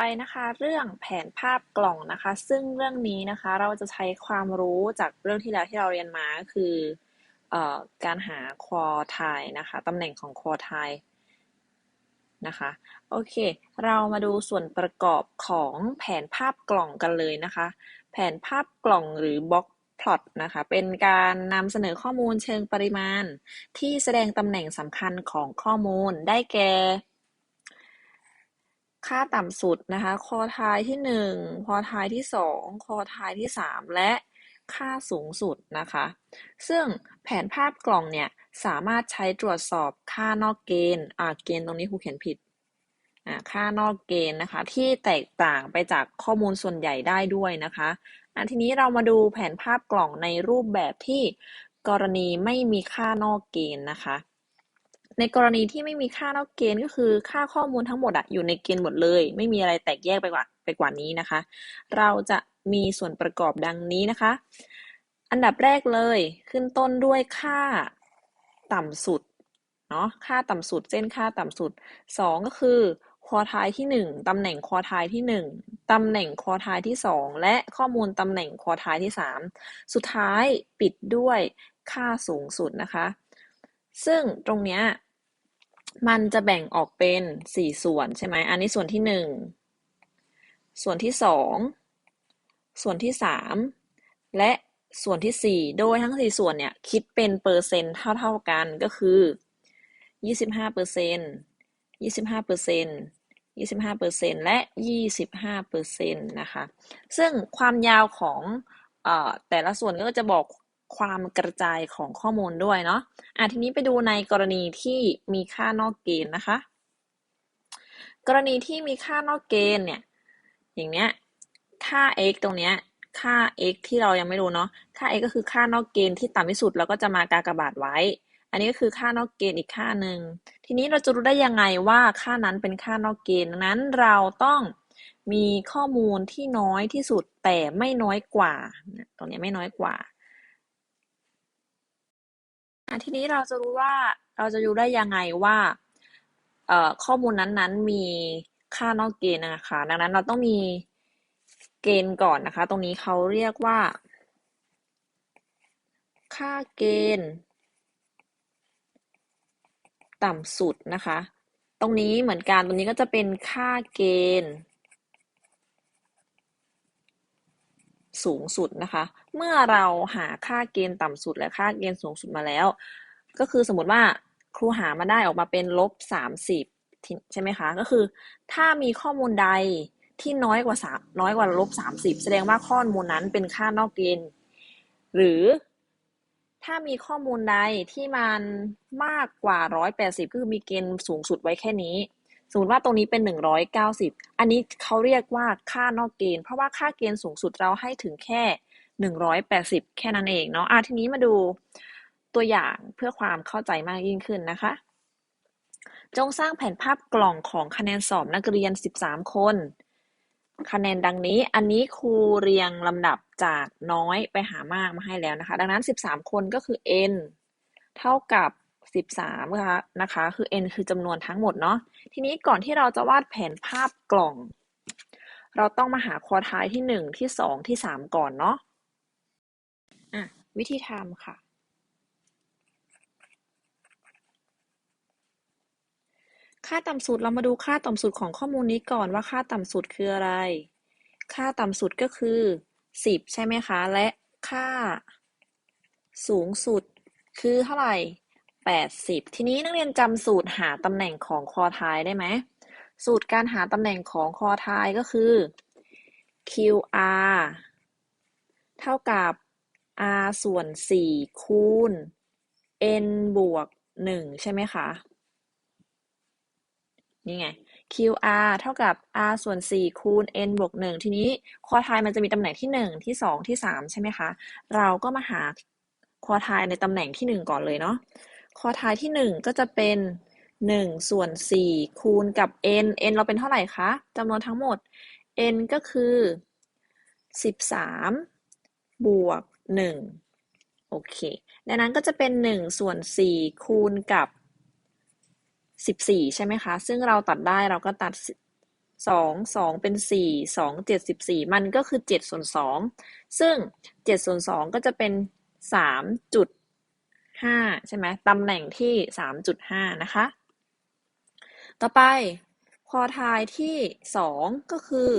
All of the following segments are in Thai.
ไปนะคะเรื่องแผนภาพกล่องนะคะ ซึ่งเรื่องนี้นะคะเราจะใช้ความรู้จากเรื่องที่แล้วที่เราเรียนมาคือออการหาควอไทนะคะตำแหน่งของควอไทนะคะโอเค เรามาดูส่วนประกอบของแผนภาพกล่องกันเลยนะคะ แผนภาพกล่องหรือบล็อกพลอตนะคะเป็นการนำเสนอข้อมูลเชิงปริมาณ ที่แสดงตำแหน่งสำคัญของข้อมูลได้แก่ ค่าต่ำสุดนะคะ คอทายที่หนึ่งคอทายที่สองคอทายที่สามและค่าสูงสุดนะคะ ซึ่งแผนภาพกล่องเนี่ยสามารถใช้ตรวจสอบค่านอกเกณฑ์อ่าเกณฑ์ตรงนี้ครูเขียนผิดอ่าค่านอกเกณฑ์นะคะ ที่แตกต่างไปจากข้อมูลส่วนใหญ่ได้ด้วยนะคะอะทีนี้เรามาดูแผนภาพกล่องในรูปแบบที่กรณีไม่มีค่านอกเกณฑ์นะคะ ในกรณีที่ไม่มีค่านอกเกณฑ์ก็คือค่าข้อมูลทั้งหมดอะอยู่ในเกณฑ์หมดเลย ไม่มีอะไรแตกแยกไปกว่าไปกว่านี้นะคะ เราจะมีส่วนประกอบดังนี้นะคะ อันดับแรกเลยขึ้นต้นด้วยค่าต่ำสุดเนาะค่าต่ำสุดเส้นค่าต่ำสุดสองก็คือควอทายที่หนึ่งตำแหน่งควอทายที่หนึ่งตำแหน่งควอทายที่สองและข้อมูลตำแหน่งควอทายที่สามสุดท้ายปิดด้วยค่าสูงสุดนะคะ ซึ่งตรงเนี้ย มันจะแบ่งออกเป็นสี่ส่วนใช่ไหม อันนี้ส่วนที่หนึ่ง ส่วนที่สอง ส่วนที่สาม และส่วนที่สี่โดยทั้งสี่ส่วนเนี่ย คิดเป็นเปอร์เซ็นต์เท่าๆกันก็คือยี่สิบห้าเปอร์เซ็นต์ยี่สิบห้าเปอร์เซ็นต์ยี่สิบห้าเปอร์เซ็นต์และยี่สิบห้าเปอร์เซ็นต์นะคะ ซึ่งความยาวของอแต่ละส่วนก็จะบอก ความกระจายของข้อมูลด้วยเนาะอะทีนี้ไปดูในกรณีที่มีค่านอกเกณฑ์นะคะ กรณีที่มีค่านอกเกณฑ์เนี่ย อย่างเนี้ย ค่า x ตรงเนี้ย ค่า x ที่เรายังไม่รู้เนาะ ค่า x ก็คือค่านอกเกณฑ์ที่ต่ำที่สุดแล้วก็จะมากากบาทไว้ อันนี้ก็คือค่านอกเกณฑ์อีกค่าหนึ่ง ทีนี้เราจะรู้ได้ยังไงว่าค่านั้นเป็นค่านอกเกณฑ์นั้นเราต้องมีข้อมูลที่น้อยที่สุดแต่ไม่น้อยกว่า ตรงนี้ไม่น้อยกว่า อะทีนี้เราจะรู้ว่า เราจะรู้ได้ยังไงว่า เอ่อ ข้อมูลนั้นๆ มีค่านอกเกณฑ์นะคะ ดังนั้นเราต้องมีเกณฑ์ก่อนนะคะ ตรงนี้เขาเรียกว่า ค่าเกณฑ์ ต่ำสุดนะคะ ตรงนี้เหมือนกัน ตรงนี้ก็จะเป็นค่าเกณฑ์ สูงสุดนะคะ เมื่อเราหาค่าเกณฑ์ต่ำสุดและค่าเกณฑ์สูงสุดมาแล้ว ก็คือสมมติว่าครูหามาได้ออกมาเป็นลบสามสิบใช่ไหมคะ ก็คือ ถ้ามีข้อมูลใดที่น้อยกว่าสามน้อยกว่าลบสามสิบแสดงว่าข้อมูลนั้นเป็นค่านอกเกณฑ์ หรือถ้ามีข้อมูลใดที่มันมากกว่าร้อยแปดสิบก็คือมีเกณฑ์สูงสุดไว้แค่นี้ สมมติว่าตรงนี้เป็นหนึ่งร้อยเก้าสิบอันนี้เขาเรียกว่าค่านอกเกณฑ์ เพราะว่าค่าเกณฑ์สูงสุดเราให้ถึงแค่หนึ่งร้อยแปดสิบแค่นั้นเองเนาะอะทีนี้มาดูตัวอย่างเพื่อความเข้าใจมากยิ่งขึ้นนะคะ จงสร้างแผนภาพกล่องของคะแนนสอบนักเรียน 13 คน คะแนนดังนี้ อันนี้ครูเรียงลำดับจากน้อยไปหามากมาให้แล้วนะคะ ดังนั้น 13 คนก็คือ n เท่ากับ 13นะคะนะคะ คือ n คือจำนวนทั้งหมดเนาะ ทีนี้ก่อนที่เราจะวาดแผนภาพกล่อง เราต้องมาหาคอท้ายที่ 1 ที่ 2 ที่ 3 ก่อนเนาะอะวิธีทำค่ะ ค่าต่ำสุดเรามาดูค่าต่ำสุดของข้อมูลนี้ก่อนว่าค่าต่ำสุดคืออะไร ค่าต่ำสุดก็คือ 10 ใช่ไหมคะ และค่าสูงสุดคือเท่าไหร่ 80 ทีนี้นักเรียนจำสูตรหาตำแหน่งของคอทายได้ไหม สูตรการหาตำแหน่งของคอทายก็คือ QR เท่ากับ R ส่วน 4 คูณ N บวก 1 ใช่ไหมคะ นี่ไง QR เท่ากับ R ส่วน 4 คูณ N บวก 1 ทีนี้คอทายมันจะมีตำแหน่งที่ 1 ที่ 2 ที่ 3 ใช่ไหมคะ เราก็มาหาคอทายในตำแหน่งที่ 1 ก่อนเลยเนาะ คอทายที่1ก็จะเป็น1ส่วน4คูณกับ N N เราเป็นเท่าไหร่คะจำนวนทั้งหมด N ก็คือ13บวก1โอเคดังนั้นก็จะเป็น1ส่วน4คูณกับ14ใช่ไหมคะ ซึ่งเราตัดได้เราก็ตัดสองสองเป็นสี่สองเจ็ดสิบสี่มันก็คือเจ็ดส่วนสองซึ่งเจ็ดส่วนสองก็จะเป็นสามจุด ห้าใช่ไหมตำแหน่งที่สามจุดห้านะคะ ต่อไปควอไทายที่สองก็คือ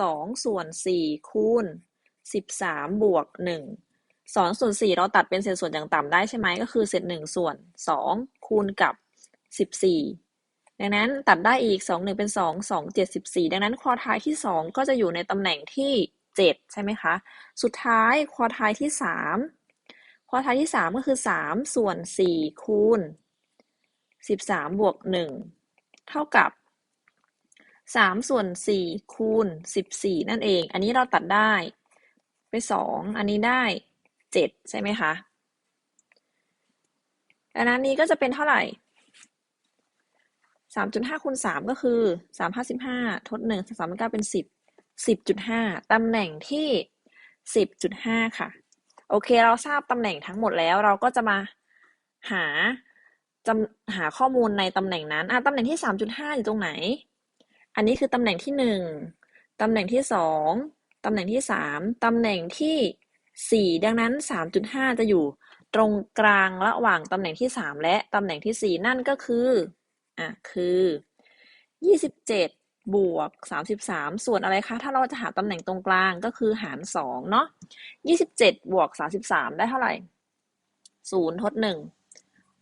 สองส่วนสี่คูณสิบสามบวกหนึ่งสองส่วนสี่เราตัดเป็นเศษส่วนอย่างต่ำได้ใช่ไหมก็คือเศษหนึ่งส่วนสองคูณกับสิบสี่ดังนั้นตัดได้อีกสองหนึ่งเป็นสองสองเจ็ดสิบสี่ดังนั้นควอไทายที่สองก็จะอยู่ในตำแหน่งที่เจ็ดใช่ไหมคะ สุดท้ายควอไทายที่สาม ควอไทายที่สามก็คือสามส่วนสี่คูณสิบสามบวกหนึ่งเท่ากับสามส่วนสี่คูณสิบสี่นั่นเอง อันนี้เราตัดได้ไปสองอันนี้ได้เจ็ดใช่ไหมคะดังนั้นนี้ก็จะเป็นเท่าไหร่สามจุดห้าคูณสามก็คือสามห้าสิบห้าทดหนึ่งสามเก้าเป็นสิบสิบจุดห้าตำแหน่งที่สิบจุดห้าค่ะ โอเค เราทราบตำแหน่งทั้งหมดแล้ว เราก็จะมาหาจำหาข้อมูลในตำแหน่งนั้นอะตำแหน่งที่สามจุดห้าอยู่ตรงไหน อันนี้คือตำแหน่งที่หนึ่งตำแหน่งที่สองตำแหน่งที่สามตำแหน่งที่สี่ดังนั้นสามจุดห้าจะอยู่ตรงกลางระหว่างตำแหน่งที่สามและตำแหน่งที่สี่นั่นก็คืออะคือยี่สิบเจ็ด บวกสามสิบสามส่วนอะไรคะ ถ้าเราจะหาตำแหน่งตรงกลางก็คือหารสองเนาะยี่สิบเจ็ดบวกสามสิบสามได้เท่าไหร่ศูนย์ทดหนึ่ง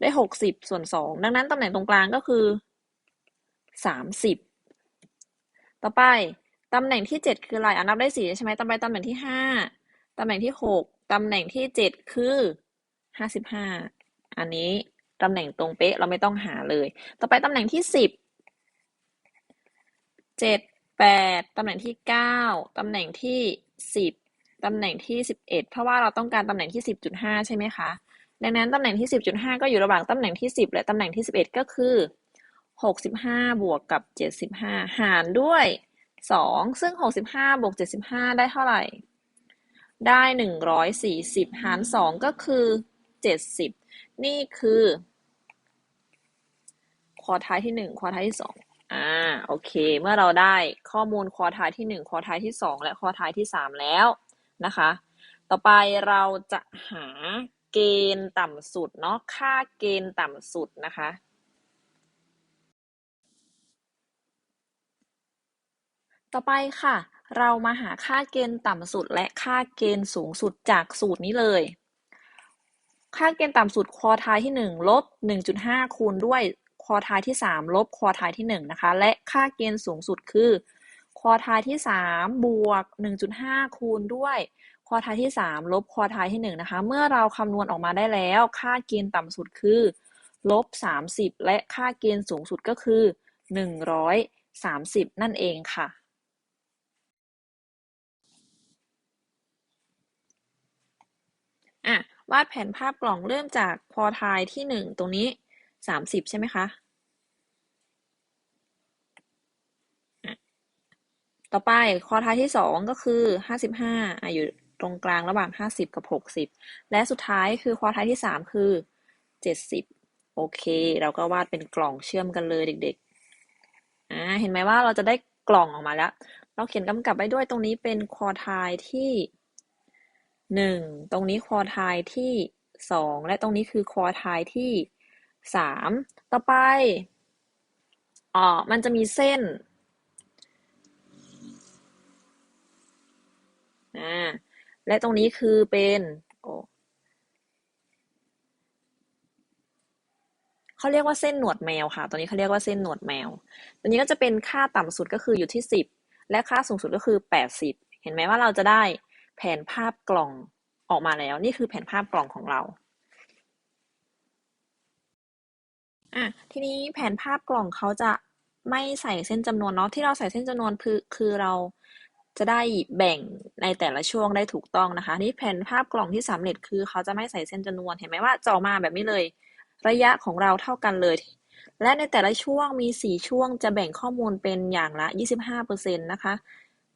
ได้หกสิบส่วนสองดังนั้นตำแหน่งตรงกลางก็คือสามสิบต่อไปตำแหน่งที่เจ็ดคืออะไรอะนับได้สี่ใช่ไหมต่อไปตำแหน่งที่ห้าตำแหน่งที่หกตำแหน่งที่เจ็ดคือห้าสิบห้าอันนี้ตำแหน่งตรงเป๊ะเราไม่ต้องหาเลย ต่อไปตำแหน่งที่สิบ เจ็ดแปดตำแหน่งที่เก้าตำแหน่งที่สิบตำแหน่งที่สิบเอ็ดเพราะว่าเราต้องการตำแหน่งที่สิบจุดห้าใช่ไหมคะ ดังนั้นตำแหน่งที่สิบจุดห้าก็อยู่ระหว่างตำแหน่งที่สิบและตำแหน่งที่สิบเอ็ดก็คือหกสิบห้าบวกกับเจ็ดสิบห้าหารด้วยสองซึ่งหกสิบห้าบวกเจ็ดสิบห้าได้เท่าไหร่ ได้หนึ่งร้อยสี่สิบหารสองก็คือเจ็ดสิบนี่คือ ควอท้ายที่หนึ่งควอท้ายที่สอง อ่า โอเค เมื่อเราได้ข้อมูลคอท้ายที่หนึ่งคอท้ายที่สองและคอท้ายที่สามแล้วนะคะ ต่อไปเราจะหาเกณฑ์ต่ำสุดเนาะ ค่าเกณฑ์ต่ำสุดนะคะ ต่อไปค่ะ เรามาหาค่าเกณฑ์ต่ำสุดและค่าเกณฑ์สูงสุดจากสูตรนี้เลย ค่าเกณฑ์ต่ำสุดคอทายที่หนึ่งลบหนึ่งจุดห้าคูณด้วย ควอทายที่สามลบควอทายที่หนึ่งนะคะ และค่าเกณฑ์สูงสุดคือควอทายที่สามบวกหนึ่งจุดห้าคูณด้วยควอทายที่สามลบควอทายที่หนึ่งนะคะ เมื่อเราคำนวณออกมาได้แล้ว ค่าเกณฑ์ต่ำสุดคือลบสามสิบและค่าเกณฑ์สูงสุดก็คือหนึ่งร้อยสามสิบนั่นเองค่ะอะวาดแผนภาพกล่องเริ่มจากควอทายที่หนึ่งตรงนี้ สามสิบใช่ไหมคะ ต่อไปคอทายที่สองก็คือห้าสิบห้าอยู่ตรงกลางระหว่างห้าสิบกับหกสิบและสุดท้ายคือคอทายที่สามคือเจ็ดสิบโอเค เราก็วาดเป็นกล่องเชื่อมกันเลยเด็กๆอ่าเห็นไหมว่าเราจะได้กล่องออกมาแล้ว เราเขียนกำกับไว้ด้วยตรงนี้เป็นคอทายที่หนึ่งตรงนี้คอทายที่สองและตรงนี้คือคอทายที่ สามต่อไปอ๋อมันจะมีเส้นอ่าและตรงนี้คือเป็นโอ้เขาเรียกว่าเส้นหนวดแมวค่ะตัวนี้เขาเรียกว่าเส้นหนวดแมว ตัวนี้ก็จะเป็นค่าต่ำสุดก็คืออยู่ที่สิบและค่าสูงสุดก็คือแปดสิบเห็นไหมว่าเราจะได้แผนภาพกล่องออกมาแล้ว นี่คือแผนภาพกล่องของเรา อะทีนี้แผนภาพกล่องเขาจะไม่ใส่เส้นจำนวนเนาะที่เราใส่เส้นจำนวนคือคือเราจะได้แบ่งในแต่ละช่วงได้ถูกต้องนะคะ นี่แผนภาพกล่องที่สำเร็จคือเขาจะไม่ใส่เส้นจำนวนเห็นไหมว่าจะอมาแบบนี้เลย ระยะของเราเท่ากันเลย และในแต่ละช่วงมีสี่ช่วงจะแบ่งข้อมูลเป็นอย่างละยี่สิบห้าเปอร์เซ็นต์นะคะ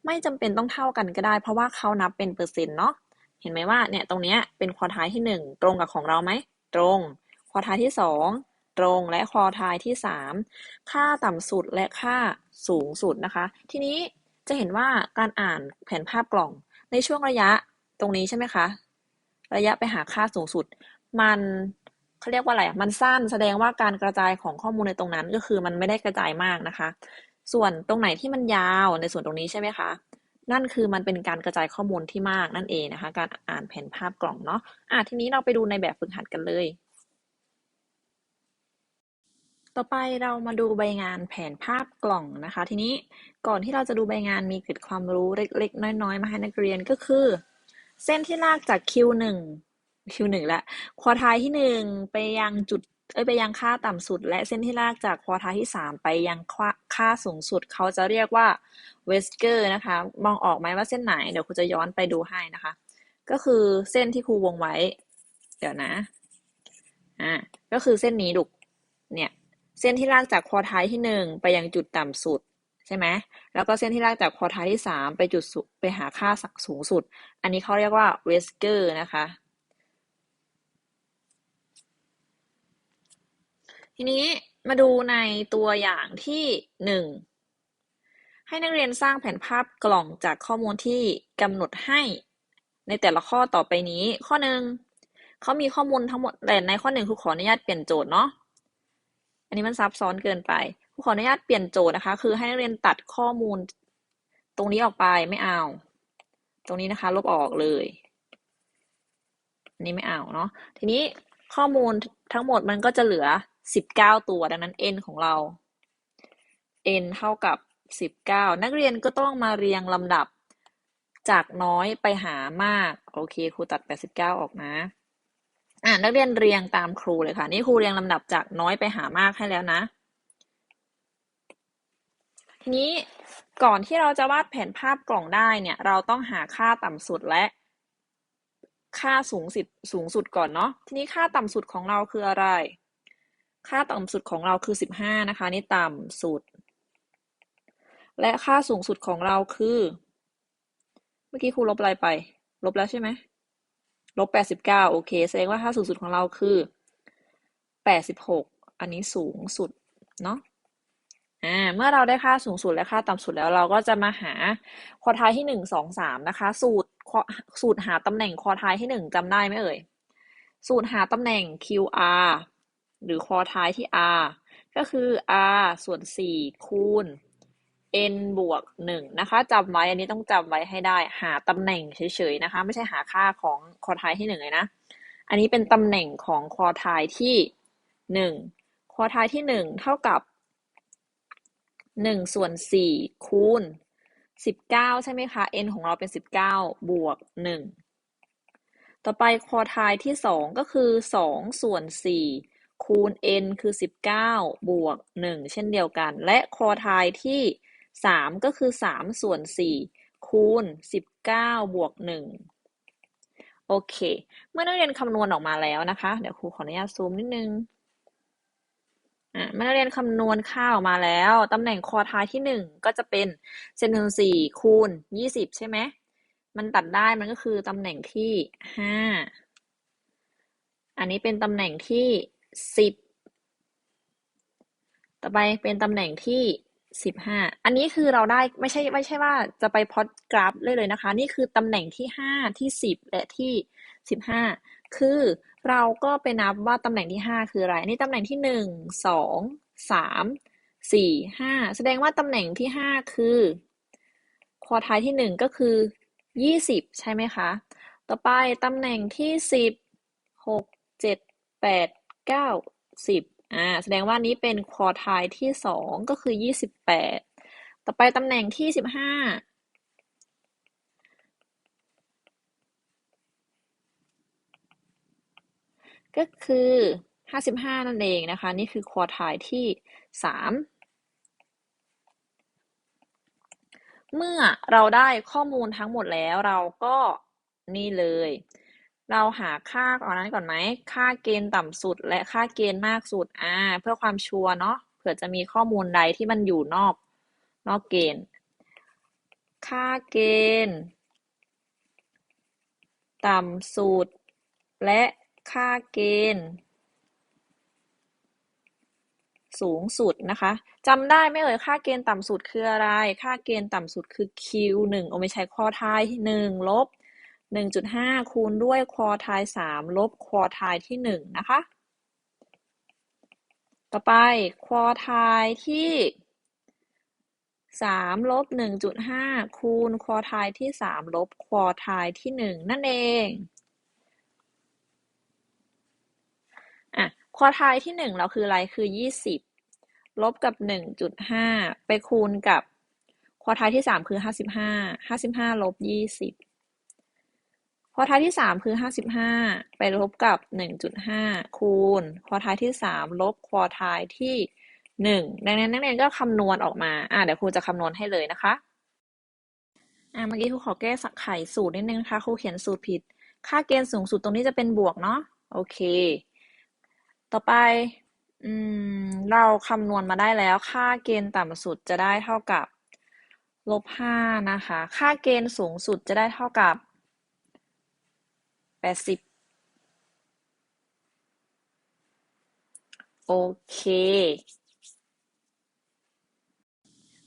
ไม่จำเป็นต้องเท่ากันก็ได้ เพราะว่าเขานับเป็นเปอร์เซ็นต์เนาะเห็นไหมว่าเนี่ยตรงเนี้ยเป็นควอท้ายที่หนึ่งตรงกับของเราไหมตรงควอท้ายที่สอง ตรงและคอทายที่ 3 ค่าต่ำสุดและค่าสูงสุดนะคะ ทีนี้จะเห็นว่าการอ่านแผนภาพกล่องในช่วงระยะตรงนี้ใช่ไหมคะ ระยะไปหาค่าสูงสุด มันเขาเรียกว่าอะไร มันสั้นแสดงว่าการกระจายของข้อมูลในตรงนั้นก็คือมันไม่ได้กระจายมากนะคะ ส่วนตรงไหนที่มันยาวในส่วนตรงนี้ใช่ไหมคะ นั่นคือมันเป็นการกระจายข้อมูลที่มากนั่นเองนะคะ การอ่านแผนภาพกล่องเนาะอะทีนี้เราไปดูในแบบฝึกหัดกันเลย ต่อไปเรามาดูใบงานแผนภาพกล่องนะคะ ทีนี้ก่อนที่เราจะดูใบงานมีเกร็ดความรู้เล็ก ๆ น้อย ๆ มาให้นักเรียนก็คือ เส้นที่ลากจาก Q1 Q1 ละควอทายที่หนึ่งไปยังจุดเอ้ยไปยังค่าต่ำสุด และเส้นที่ลากจากควอทายที่สามไปยังค่าสูงสุด เขาจะเรียกว่าเวสเกอร์นะคะ มองออกไหมว่าเส้นไหนเดี๋ยวครูจะย้อนไปดูให้นะคะ ก็คือเส้นที่ครูวงไว้ เดี๋ยวนะอ่าก็คือเส้นนี้ดุกเนี่ย เส้นที่ลากจากคอท้ายที่หนึ่งไปยังจุดต่ำสุด ใช่ไหม แล้วก็เส้นที่ลากจากคอท้ายที่สามไปจุดไปหาค่าสูงสุด อันนี้เขาเรียกว่าเวสเกอร์นะคะ ทีนี้มาดูในตัวอย่างที่หนึ่งให้นักเรียนสร้างแผนภาพกล่องจากข้อมูลที่กำหนดให้ในแต่ละข้อต่อไปนี้ ข้อหนึ่งเขามีข้อมูลทั้งหมดแต่ในข้อหนึ่งครูขออนุญาตเปลี่ยนโจทย์เนาะ อันนี้มันซับซ้อนเกินไปครูขออนุญาตเปลี่ยนโจทย์นะคะ คือให้นักเรียนตัดข้อมูล ตรงนี้ออกไปไม่เอา ตรงนี้นะคะ ลบออกเลยอันนี้ไม่เอาเนาะ ทีนี้ข้อมูลทั้งหมดมันก็จะเหลือสิบเก้าตัว ดังนั้น n ของเรา n เท่ากับสิบเก้านักเรียนก็ต้องมาเรียงลำดับจากน้อยไปหามาก โอเคครูตัดแปดสิบเก้าออกนะ อ่านักเรียนเรียงตามครูเลยค่ะ นี่ครูเรียงลำดับจากน้อยไปหามากให้แล้วนะ ทีนี้ก่อนที่เราจะวาดแผนภาพกล่องได้เนี่ย เราต้องหาค่าต่ำสุดและค่าสูงสุดสูงสุดก่อนเนาะ ทีนี้ค่าต่ำสุดของเราคืออะไร ค่าต่ำสุดของเราคือสิบห้านะคะ นี่ต่ำสุด และค่าสูงสุดของเราคือ เมื่อกี้ครูลบอะไรไป ลบแล้วใช่ไหม ลบแปดสิบเก้าโอเค แสดงว่าค่าสูงสุดของเราคือแปดสิบหกอันนี้สูงสุดเนาะอ่าเมื่อเราได้ค่าสูงสุดและค่าต่ำสุดแล้วเราก็จะมาหาควอทายที่หนึ่งสองสามนะคะ สูตรสูตรหาตำแหน่งควอทายที่หนึ่งจำได้ไหมเอ่ย สูตรหาตำแหน่ง QR หรือควอทายที่ R ก็คือ R ส่วนสี่คูณ n บวกหนึ่งนะคะจำไว้อันนี้ต้องจำไว้ให้ได้ หาตำแหน่งเฉยๆนะคะ ไม่ใช่หาค่าของคอทายที่หนึ่งเลยนะ อันนี้เป็นตำแหน่งของคอทายที่หนึ่งคอทายที่หนึ่งเท่ากับหนึ่งส่วนสี่คูณสิบเก้าใช่ไหมคะ n ของเราเป็นสิบเก้าบวกหนึ่งต่อไปคอทายที่สองก็คือสองส่วนสี่คูณ n คือสิบเก้าบวกหนึ่งเช่นเดียวกัน และคอทายที่ สามก็คือสามส่วนสี่คูณสิบเก้าบวกหนึ่งโอเค เมื่อนักเรียนคำนวณออกมาแล้วนะคะ เดี๋ยวครูขออนุญาตซูมนิดนึงอะเมื่อนักเรียนคำนวณค่าออกมาแล้ว ตำแหน่งคอท้ายที่หนึ่งก็จะเป็นเซนถึงสี่คูณยี่สิบใช่ไหม มันตัดได้มันก็คือตำแหน่งที่ห้าอันนี้เป็นตำแหน่งที่สิบต่อไปเป็นตำแหน่งที่ สิบห้า อันนี้คือเราได้ไม่ใช่ไม่ใช่ว่าจะไปพอดกราฟเลยเลยนะคะ นี่คือตำแหน่งที่ห้าที่สิบและที่สิบห้า คือเราก็ไปนับว่าตำแหน่งที่ห้าคืออะไรนนี้ตำแหน่งที่หนึ่งสองสามสี่ห้า แสดงว่าตำแหน่งที่ห้าคือควอทายที่หนึ่งก็คือยี่สิบใช่ไหมคะ ต่อไปตำแหน่งที่สิบหกเจ็ดแปดเก้าสิบ อ่าแสดงว่านี้เป็นควอทายที่สองก็คือยี่สิบแปดต่อไปตำแหน่งที่สิบห้าก็คือห้าสิบห้านั่นเองนะคะ นี่คือควอทายที่สามเมื่อเราได้ข้อมูลทั้งหมดแล้วเราก็นี่เลย เราหาค่าก่อนนั้นก่อนไหม ค่าเกณฑ์ต่ำสุด และค่าเกณฑ์มากสุด อ่า เพื่อความชัวร์เนาะ เผื่อจะมีข้อมูลใดที่มันอยู่นอก นอกเกณฑ์ ค่าเกณฑ์ ต่ำสุด และค่าเกณฑ์ สูงสุดนะคะจำได้ไหมเอ่ยค่าเกณฑ์ต่ำสุดคืออะไร ค่าเกณฑ์ต่ำสุดคือ q หนึ่งโอไม่ใช่ควอไทายที่หนึ่งลบ หนึ่งจุดห้าคูณด้วยควอไทายสามลบควอไทายที่หนึ่งนะคะ ต่อไปควอไทายที่สามลบหนึ่งจุดห้าคูณควอไทายที่สามลบควอไทายที่หนึ่งนั่นเองอะควอไทายที่หนึ่งเราคืออะไรคือยี่สิบลบกับหนึ่งจุดห้าไปคูณกับควอไทายที่สามคือห้าสิบห้าห้าสิบห้าลบยี่สิบ ควอไทายที่สามคือห้าสิบห้าไปลบกับหนึ่งจุดห้าคูณ ควอไทายที่สามลบควอไทายที่หนึ่งดังนั้นนักเรียนก็คำนวณออกมา อ่าเดี๋ยวครูจะคำนวณให้เลยนะคะ อ่าเมื่อกี้ครูขอแก้ไขสูตรนิดนึงนะคะครูเขียนสูตรผิด ค่าเกณฑ์สูงสุดตรงนี้จะเป็นบวกเนาะโอเค ต่อไป อืม เราคำนวณมาได้แล้ว ค่าเกณฑ์ต่ำสุดจะได้เท่ากับลบห้านะคะ ค่าเกณฑ์สูงสุดจะได้เท่ากับ แปดสิบโอเค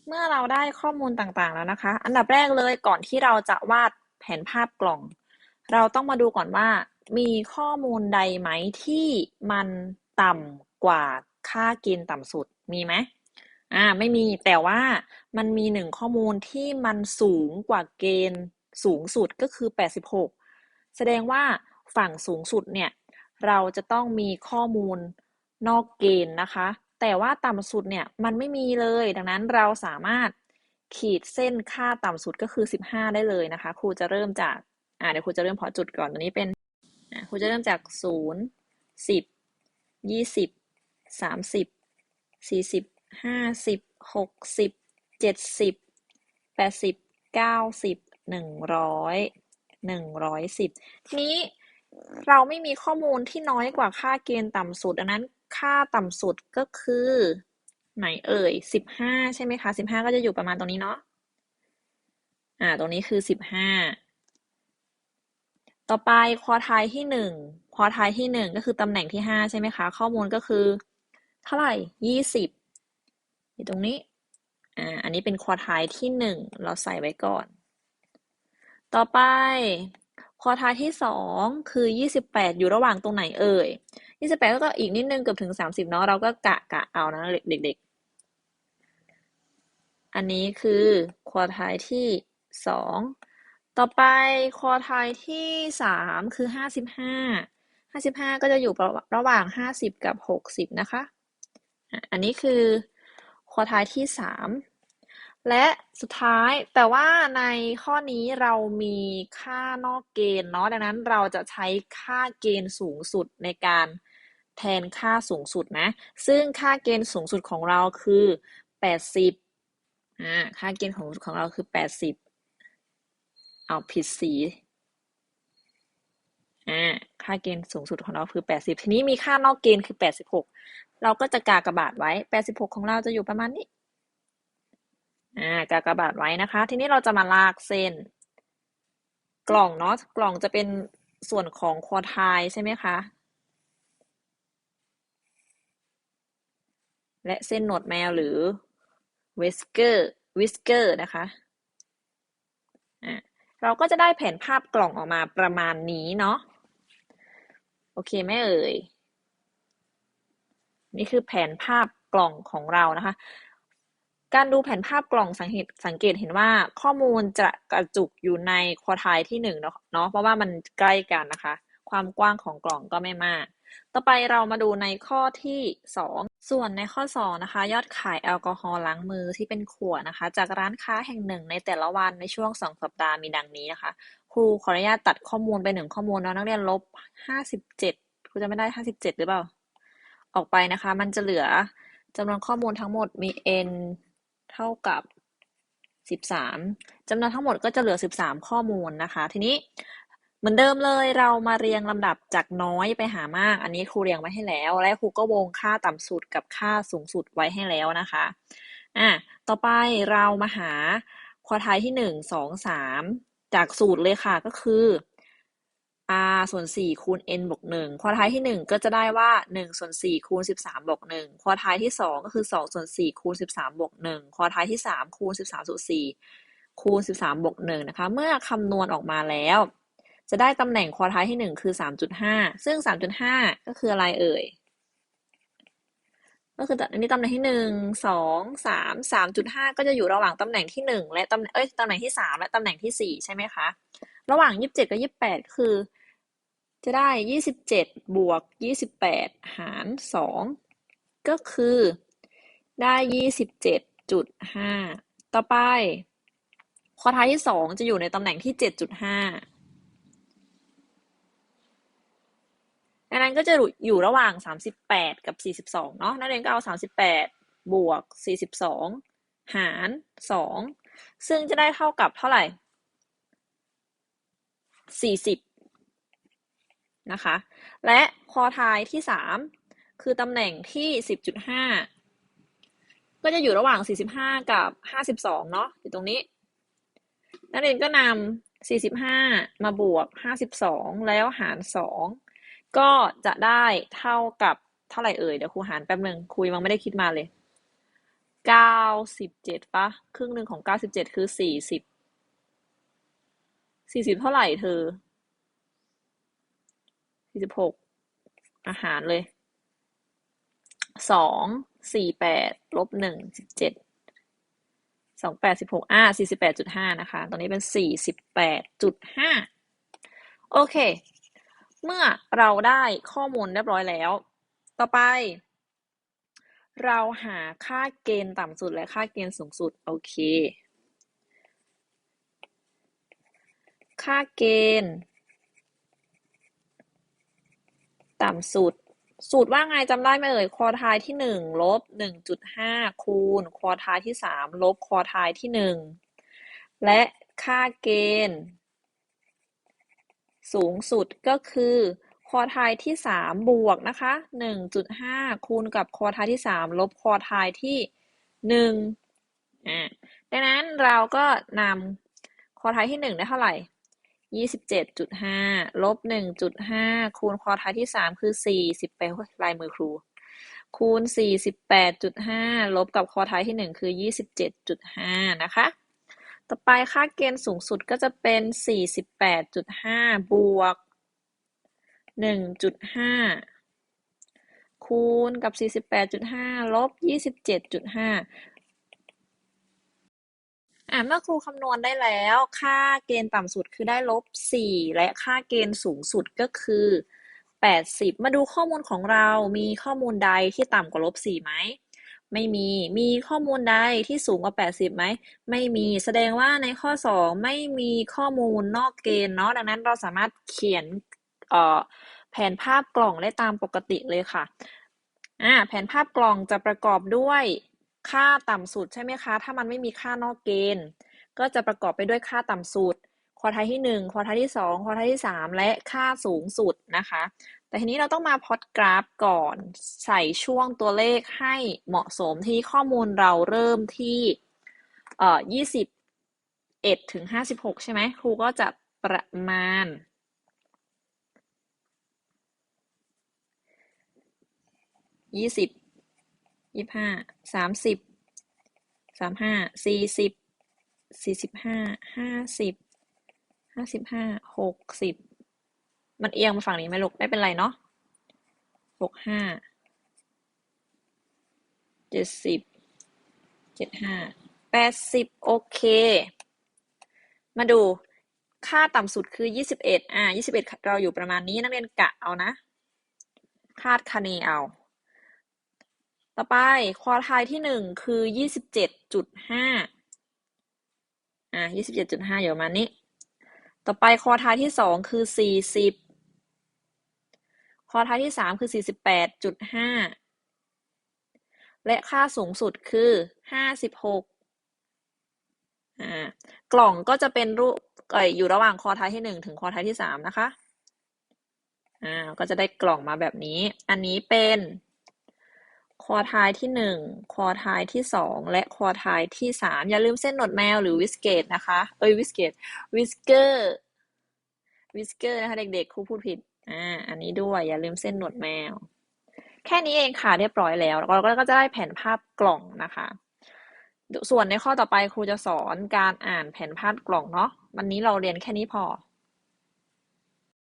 เมื่อเราได้ข้อมูลต่างๆแล้วนะคะ อันดับแรกเลยก่อนที่เราจะวาดแผนภาพกล่อง เราต้องมาดูก่อนว่า มีข้อมูลใดไหมที่มันต่ำกว่าค่าเกณฑ์ต่ำสุดมีไหมอ่าไม่มีแต่ว่ามันมีหนึ่งข้อมูลที่มันสูงกว่าเกณฑ์สูงสุดก็คือ 86 แสดงว่าฝั่งสูงสุดเนี่ย เราจะต้องมีข้อมูลนอกเกณฑ์นะคะ แต่ว่าต่ำสุดเนี่ยมันไม่มีเลย ดังนั้นเราสามารถขีดเส้นค่าต่ำสุดก็คือ 15 ได้เลยนะคะ ครูจะเริ่มจากอ่าเดี๋ยวครูจะเริ่มพอจุดก่อนตัวนี้เป็นครูจะเริ่มจาก 0 10 20 30 40 50 60 70 80 90 100 110ทีนี้เราไม่มีข้อมูลที่น้อยกว่าค่าเกณฑ์ต่ำสุดดังนั้นค่าต่ำสุดก็คือ ไหนเอ่ย15ใช่ไหมคะ15ก็จะอยู่ประมาณตรงนี้เนาะอ่าตรงนี้คือ15ต่อไปควอไทายที่หนึ่งควอไทายที่หนึ่งก็คือตำแหน่งที่ห้าใช่ไหมคะ ข้อมูลก็คือ เท่าไหร่ยี่สิบอยู่ตรงนี้อ่าอันนี้เป็นควอไทายที่หนึ่งเราใส่ไว้ก่อน ต่อไปควอไทายที่สองคือยี่สิบแปดอยู่ระหว่างตรงไหนเอ่ยยี่สิบแปดก็อีกนิดนึงเกือบถึงสามสิบเนาะเราก็กะกะเอานะเด็กๆ อันนี้คือควอไทายที่สองต่อไปควอไทายที่สามคือห้าสิบห้าห้าสิบห้าก็จะอยู่ระหว่างห้าสิบกับหกสิบนะคะ อันนี้คือควอไทายที่สาม และสุดท้าย แต่ว่าในข้อนี้เรามีค่านอกเกณฑ์เนาะดังนั้นเราจะใช้ค่าเกณฑ์สูงสุดในการแทนค่าสูงสุดนะ ซึ่งค่าเกณฑ์สูงสุดของเราคือแปดสิบอ่าค่าเกณฑ์ของของเราคือแปดสิบเอาผิดสีอ่าค่าเกณฑ์สูงสุดของเราคือแปดสิบทีนี้มีค่านอกเกณฑ์คือแปดสิบหกเราก็จะกากระบาทไว้แปดสิบหกของเราจะอยู่ประมาณนี้ อ่ากากบาทไว้นะคะ ทีนี้เราจะมาลากเส้น กล่องเนาะกล่องจะเป็นส่วนของควอไทายใช่ไหมคะ และเส้นหนวดแมวหรือวิสเกอร์วิสเกอร์นะคะอ่าเราก็จะได้แผนภาพกล่องออกมาประมาณนี้เนาะโอเคไหมเอ่ย นี่คือแผนภาพกล่องของเรานะคะ การดูแผนภาพกล่องสังเกตสังเกตเห็นว่าข้อมูลจะกระจุกอยู่ในควอไทายที่หนึ่งเนาะเพราะว่ามันใกล้กันนะคะ ความกว้างของกล่องก็ไม่มาก ต่อไปเรามาดูในข้อที่สองส่วนในข้อสองนะคะ ยอดขายแอลกอฮอล์ล้างมือที่เป็นขวดนะคะ จากร้านค้าแห่งหนึ่งในแต่ละวันในช่วงสองสัปดาห์มีดังนี้นะคะครูขออนุญาตตัดข้อมูลไปหนึ่งข้อมูลเนาะนักเรียนลบห้าสิบเจ็ดครูจะไม่ได้ห้าสิบเจ็ดหรือเปล่า ออกไปนะคะ มันจะเหลือจำนวนข้อมูลทั้งหมดมี n เท่ากับสิบสามจำนวนทั้งหมดก็จะเหลือสิบสามข้อมูลนะคะ ทีนี้เหมือนเดิมเลยเรามาเรียงลำดับจากน้อยไปหามาก อันนี้ครูเรียงไว้ให้แล้ว และครูก็วงค่าต่ำสุดกับค่าสูงสุดไว้ให้แล้วนะคะอะต่อไปเรามาหาควอไทที่หนึ่งสองสามจากสูตรเลยค่ะก็คือ r ส่วน4คูณ n บวก1ควอท้ายที่ 1 ก็จะได้ว่า1ส่วน4คูณ13บวก1ควอท้ายที่ 2 ก็คือ2ส่วน4คูณ13บวก1ควอท้ายที่ 3 คูณ13ส่วน4คูณ13บวก1นะคะ เมื่อคำนวณออกมาแล้ว จะได้ตำแหน่งควอท้ายที่ 1 คือ 3.5 ซึ่ง 3.5 ก็คืออะไรเอ่ย ก็คืออันนี้ตำแหน่งที่หนึ่งสองสามสามจุดห้าก็จะอยู่ระหว่างตำแหน่งที่หนึ่งและตำแหน่งเอ้ยตำแหน่งที่สามและตำแหน่งที่สี่ใช่ไหมคะ ระหว่างยี่สิบเจ็ดกับยี่สิบแปดคือ จะได้ยี่สิบเจ็ดบวกยี่สิบแปดหารสองก็คือได้ยี่สิบเจ็ดจุดห้าต่อไปข้อท้ายที่สองจะอยู่ในตำแหน่งที่เจ็ดจุดห้าดังนั้นก็จะอยู่ระหว่าง 38 กับ 42 เนาะนักเรียนก็เอา 38 บวก 42 หาร 2 ซึ่งจะได้เท่ากับเท่าไหร่ 40 นะคะ และคอทายที่ 3 คือตำแหน่งที่ 10.5 ก็จะอยู่ระหว่าง 45 กับ 52 เนาะอยู่ตรงนี้ นักเรียนก็นำ 45 มาบวก 52 แล้วหาร 2 ก็จะได้เท่ากับเท่าไหร่เอ่ย เดี๋ยวครูหารแป๊บหนึ่งครูยังไม่ได้คิดมาเลยเก้าสิบเจ็ดปะครึ่งหนึ่งของเก้าสิบเจ็ดคือสี่ สี่สิบเท่าไหร่เธอสี่สิบหกอาหารเลยสองสี่แปดลบหนึ่งสิบเจ็ดสองแปดสิบหกอ่าสี่สิบแปดจุดห้านะคะตรงนี้เป็นสี่สิบแปดจุดห้าโอเค เมื่อเราได้ข้อมูลเรียบร้อยแล้ว ต่อไป เราหาค่าเกณฑ์ต่ำสุดและค่าเกณฑ์สูงสุด โอเค ค่าเกณฑ์ ต่ำสุด สูตรว่าไงจำได้ไหมเอ่ย ควอทายที่หนึ่งลบหนึ่งจุดห้าคูณ ควอทายที่สามลบควอทายที่หนึ่งและค่าเกณฑ์ สูงสุดก็คือคอทายที่สามบวกนะคะหนึ่งจุดห้าคูณกับคอทายที่สามลบคอทายที่หนึ่งอ่าดังนั้นเราก็นำคอทายที่หนึ่งได้เท่าไหร่ ยี่สิบเจ็ดจุดห้าลบหนึ่งจุดห้าคูณคอท้ายที่สามคือสี่สิบแปดลายมือครู คูณสี่สิบแปดจุดห้าลบกับคอท้ายที่หนึ่งคือยี่สิบเจ็ดจุดห้านะคะ ต่อไปค่าเกณฑ์สูงสุดก็จะเป็น48.5บแปดจุดห้าบวก1.5คูณกับ 48.5 ลบ 27.5 อ่าเมื่อครูคำนวณได้แล้ว ค่าเกณฑ์ต่ำสุดคือได้ลบ4และค่าเกณฑ์สูงสุดก็คือ80มาดูข้อมูลของเรา มีข้อมูลใดที่ต่ำกว่าลบ4ไหม ไม่มี มีข้อมูลใดที่สูงกว่า80ไหม ไม่มี แสดงว่าในข้อ2ไม่มีข้อมูลนอกเกณฑ์เนาะ ดังนั้นเราสามารถเขียนแผนภาพกล่องได้ตามปกติเลยค่ะ อ่า แผนภาพกล่องจะประกอบด้วย ค่าต่ำสุดใช่ไหมคะ ถ้ามันไม่มีค่านอกเกณฑ์ ก็จะประกอบไปด้วยค่าต่ำสุดคอท้ายที่ 1คอท้ายที่ 2คอท้ายที่ 3 และค่าสูงสุดนะคะ แต่ทีนี้เราต้องมาพอดกราฟก่อน ใส่ช่วงตัวเลขให้เหมาะสมที่ข้อมูลเราเริ่มที่เอ่อยี่สิบเอ็ดถึงห้าสิบหกใช่ไหมครูก็จะประมาณยี่สิบ ยี่ห้าสามสิบสามห้าสี่สิบสี่สิบห้าห้าสิบห้าสิบห้าหกสิบมันเอียงมาฝั่งนี้ไหมลูกไม่เป็นไรเนาะหกห้าเจ็ดสิบเจ็ดห้าแปดสิบโอเค มาดูค่าต่ำสุดคือยี่สิบเอ็ดอ่ายี่สิบเอ็ดเราอยู่ประมาณนี้นักเรียนกะเอานะ คาดคะเนเอา ต่อไปควอทายที่หนึ่งคือยี่สิบเจ็ดจุดห้าอ่ายี่สิบเจ็ดจุดห้าอยู่ประมาณนี้ ต่อไปควอทายที่สองคือสี่สิบข้อท้ายที่สามคือสี่สิบแปดจุดห้าและค่าสูงสุดคือห้าสิบหกอ่ากล่องก็จะเป็นรูปเอ่ยอยู่ระหว่างคอท้ายที่หนึ่งถึงคอท้ายที่สามนะคะอ่าก็จะได้กล่องมาแบบนี้ อันนี้เป็น คอท้ายที่หนึ่งคอท้ายที่สอง และคอท้ายที่สาม อย่าลืมเส้นหนวดแมวหรือวิสเกตนะคะ เอ้ยวิสเกตวิสเกอร์ วิสเกอร์นะคะเด็กๆครูพูดผิด อ่า อันนี้ด้วย อย่าลืมเส้นหนวดแมว แค่นี้เองค่ะเรียบร้อยแล้วเราก็จะได้แผนภาพกล่องนะคะ ส่วนในข้อต่อไปครูจะสอนการอ่านแผนภาพกล่องเนาะ วันนี้เราเรียนแค่นี้พอ